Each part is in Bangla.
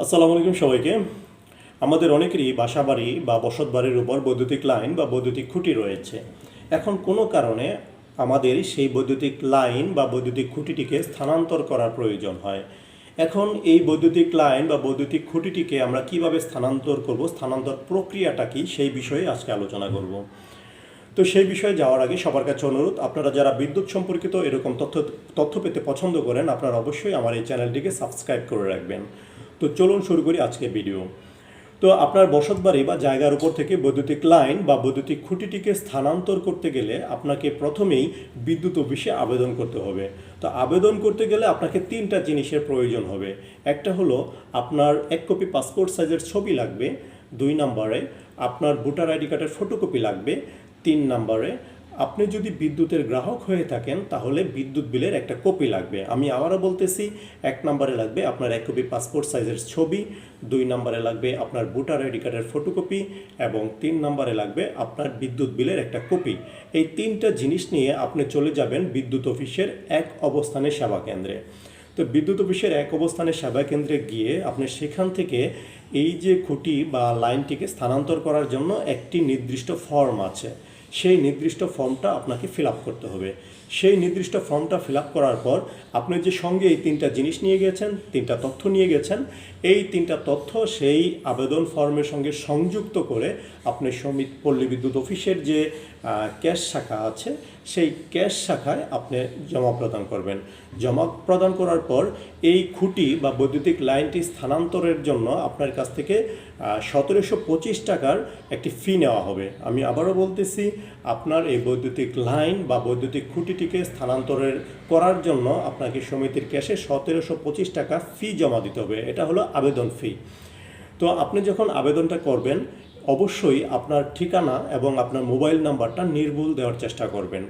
আসসালামু আলাইকুম সবাইকে। আমাদের অনেকেরই বাসা বাড়ি বা বসত বাড়ির উপর বৈদ্যুতিক লাইন বা বৈদ্যুতিক খুঁটি রয়েছে। এখন কোনো কারণে আমাদের সেই বৈদ্যুতিক লাইন বা বৈদ্যুতিক খুঁটিটিকে স্থানান্তর করার প্রয়োজন হয়। এখন এই বৈদ্যুতিক লাইন বা বৈদ্যুতিক খুঁটিটিকে আমরা কীভাবে স্থানান্তর করব, স্থানান্তর প্রক্রিয়াটা কি, সেই বিষয়ে আজকে আলোচনা করব। তো সেই বিষয়ে যাওয়ার আগে সবার কাছে অনুরোধ, আপনারা যারা বিদ্যুৎ সম্পর্কিত এরকম তথ্য তথ্য পেতে পছন্দ করেন, আপনারা অবশ্যই আমার এই চ্যানেলটিকে সাবস্ক্রাইব করে রাখবেন। তো চলুন শুরু করি আজকে ভিডিও তো আপনার বসত বাড়ি বা জায়গার উপর থেকে বৈদ্যুতিক লাইন বা বৈদ্যুতিক খুঁটিটিকে স্থানান্তর করতে গেলে আপনাকে প্রথমেই বিদ্যুৎ অফিসে আবেদন করতে হবে। তো আবেদন করতে গেলে আপনাকে তিনটা জিনিসের প্রয়োজন হবে। একটা হলো আপনার এক কপি পাসপোর্ট সাইজের ছবি লাগবে, দুই নম্বরে আপনার ভোটার আইডি কার্ডের ফটোকপি লাগবে, তিন নম্বরে আপনি যদি বিদ্যুতের গ্রাহক হয়ে থাকেন, তাহলে বিদ্যুৎ বিলের একটা কপি লাগবে। আমি আবারও বলতেছি, এক নম্বরে লাগবে আপনার এক কপি পাসপোর্ট সাইজের ছবি, দুই নম্বরে লাগবে আপনার ভোটার আইডি কার্ডের ফটোকপি, এবং তিন নম্বরে লাগবে আপনার বিদ্যুৎ বিলের একটা কপি। এই তিনটা জিনিস নিয়ে আপনি চলে যাবেন বিদ্যুৎ অফিসের এক অবস্থানে সেবা কেন্দ্রে। তো বিদ্যুৎ অফিসের এক অবস্থানে সেবা কেন্দ্রে গিয়ে আপনি সেখান থেকে এই যে খুঁটি বা লাইনটিকে স্থানান্তর করার জন্য একটি নির্দিষ্ট ফর্ম আছে। সেই নির্দিষ্ট ফর্মটা আপনাকে ফিল করতে হবে। সেই নির্দিষ্ট ফর্মটা ফিল আপ করার পর আপনি যে সঙ্গে এই তিনটা জিনিস নিয়ে গেছেন তিনটা তথ্য নিয়ে গেছেন এই তিনটা তথ্য সেই আবেদন ফর্মের সঙ্গে সংযুক্ত করে আপনি সমিত পল্লী বিদ্যুৎ অফিসের যে ক্যাশ শাখা আছে, সেই ক্যাশ শাখায় আপনি জমা প্রদান করবেন। জমা প্রদান করার পর এই খুঁটি বা বৈদ্যুতিক লাইনটি স্থানান্তরের জন্য আপনার কাছ থেকে সতেরোশো পঁচিশ টাকার একটি ফি নেওয়া হবে। আমি আবারও বলতেছি, আপনার এই বৈদ্যুতিক লাইন বা বৈদ্যুতিক খুঁটিটিকে স্থানান্তরের করার জন্য আপনাকে সমিতির ক্যাশে সতেরোশো পঁচিশ টাকা ফি জমা দিতে হবে। এটা হলো আবেদন ফি তো আপনি যখন আবেদনটা করবেন, অবশ্যই আপনার ঠিকানা এবং আপনার মোবাইল নাম্বারটা নির্ভুল দেওয়ার চেষ্টা করবেন।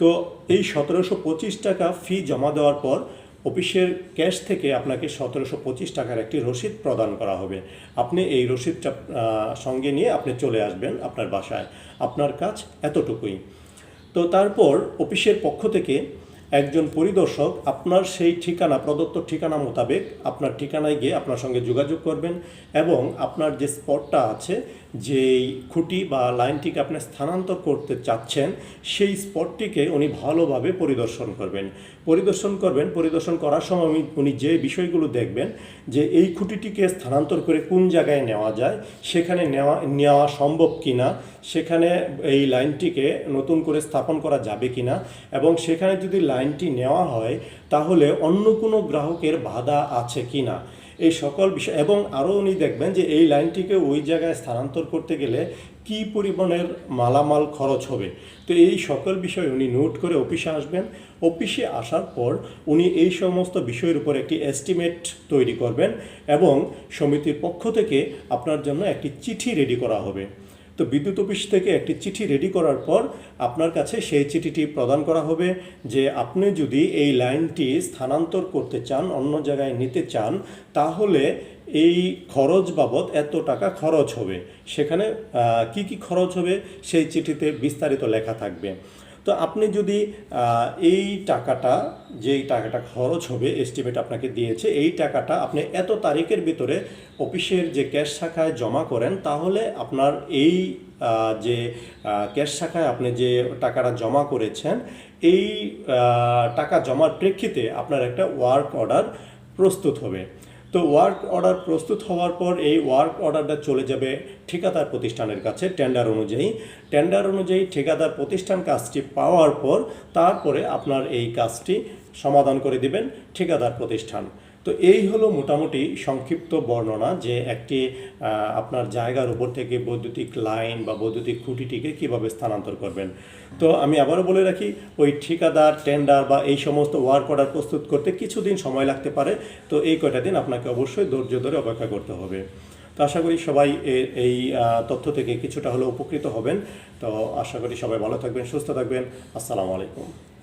তো এই সতেরোশো পঁচিশ টাকা ফি জমা দেওয়ার পর অফিসের ক্যাশ থেকে আপনাকে সতেরোশো পঁচিশ টাকার একটি রসিদ প্রদান করা হবে। আপনি এই রসিদটা সঙ্গে নিয়ে আপনি চলে আসবেন আপনার বাসায়। আপনার কাজ এতটুকুই। তো তারপর অফিসের পক্ষ থেকে একজন পরিদর্শক, আপনার সেই ঠিকানা, প্রদত্ত ঠিকানা মোতাবেক আপনার ঠিকানায় গিয়ে আপনার সঙ্গে যোগাযোগ করবেন এবং আপনার যে স্পটটা আছে, যেই খুঁটি বা লাইনটিকে আপনি স্থানান্তর করতে চাচ্ছেন, সেই স্পটটিকে উনি ভালোভাবে পরিদর্শন করবেন। পরিদর্শন করবেন, পরিদর্শন করার সময় উনি- যে বিষয়গুলো দেখবেন, যে এই খুঁটিটিকে স্থানান্তর করে কোন জায়গায় নেওয়া যায়, সেখানে নেওয়া নেওয়া সম্ভব কি না সেখানে এই লাইনটিকে নতুন করে স্থাপন করা যাবে কিনা, এবং সেখানে যদি লাইনটি নেওয়া হয়, তাহলে অন্য কোনো গ্রাহকের বাধা আছে কিনা এই সকল বিষয় এবং আরও উনি দেখবেন যে এই লাইনটিকে ওই জায়গায় স্থানান্তর করতে গেলে কি পরিমাণের মালামাল খরচ হবে? তো এই সকল বিষয় উনি নোট করে অফিসে আসবেন। অফিসে আসার পর উনি এই সমস্ত বিষয়ের উপর একটি এস্টিমেট তৈরি করবেন এবং সমিতির পক্ষ থেকে আপনার জন্য একটি চিঠি রেডি করা হবে। তো বিদ্যুৎ অফিস থেকে একটি চিঠি রেডি করার পর আপনার কাছে সেই চিঠিটি প্রদান করা হবে যে আপনি যদি এই লাইনটি স্থানান্তর করতে চান, অন্য জায়গায় নিতে চান, তাহলে এই খরচ বাবদ এত টাকা খরচ হবে। সেখানে কি কি খরচ হবে? সেই চিঠিতে বিস্তারিত লেখা থাকবে। তো আপনি যদি এই টাকাটা, যেই টাকাটা খরচ হবে এস্টিমেট আপনাকে দিয়েছে, এই টাকাটা আপনি এত তারিখের ভিতরে অফিসের যে ক্যাশ শাখায় জমা করেন, তাহলে আপনার এই যে ক্যাশ শাখায় আপনি যে টাকাটা জমা করেছেন, এই টাকা জমার প্রেক্ষিতে আপনার একটা ওয়ার্ক অর্ডার প্রস্তুত হবে। তো ওয়ার্ক অর্ডার প্রস্তুত হওয়ার পর এই ওয়ার্ক অর্ডারটা চলে যাবে ঠিকাদার প্রতিষ্ঠানের কাছে টেন্ডার অনুযায়ী। টেন্ডার অনুযায়ী ঠিকাদার প্রতিষ্ঠান কাজটি পাওয়ার পর তারপরে আপনার এই কাজটি সমাধান করে দিবেন ঠিকাদার প্রতিষ্ঠান। তো এই হলো মোটামুটি সংক্ষিপ্ত বর্ণনা যে একটি আপনার জায়গার উপর থেকে বৈদ্যুতিক লাইন বা বৈদ্যুতিক খুঁটিটিকে কীভাবে স্থানান্তর করবেন। তো আমি আবারও বলে রাখি, ওই ঠিকাদার, টেন্ডার বা এই সমস্ত ওয়ার্ক অর্ডার প্রস্তুত করতে কিছুদিন সময় লাগতে পারে। তো এই কয়টা দিন আপনাকে অবশ্যই ধৈর্য ধরে অপেক্ষা করতে হবে। তো আশা করি সবাই এই তথ্য থেকে কিছুটা হলেও উপকৃত হবেন। তো আশা করি সবাই ভালো থাকবেন, সুস্থ থাকবেন। আসসালামু আলাইকুম।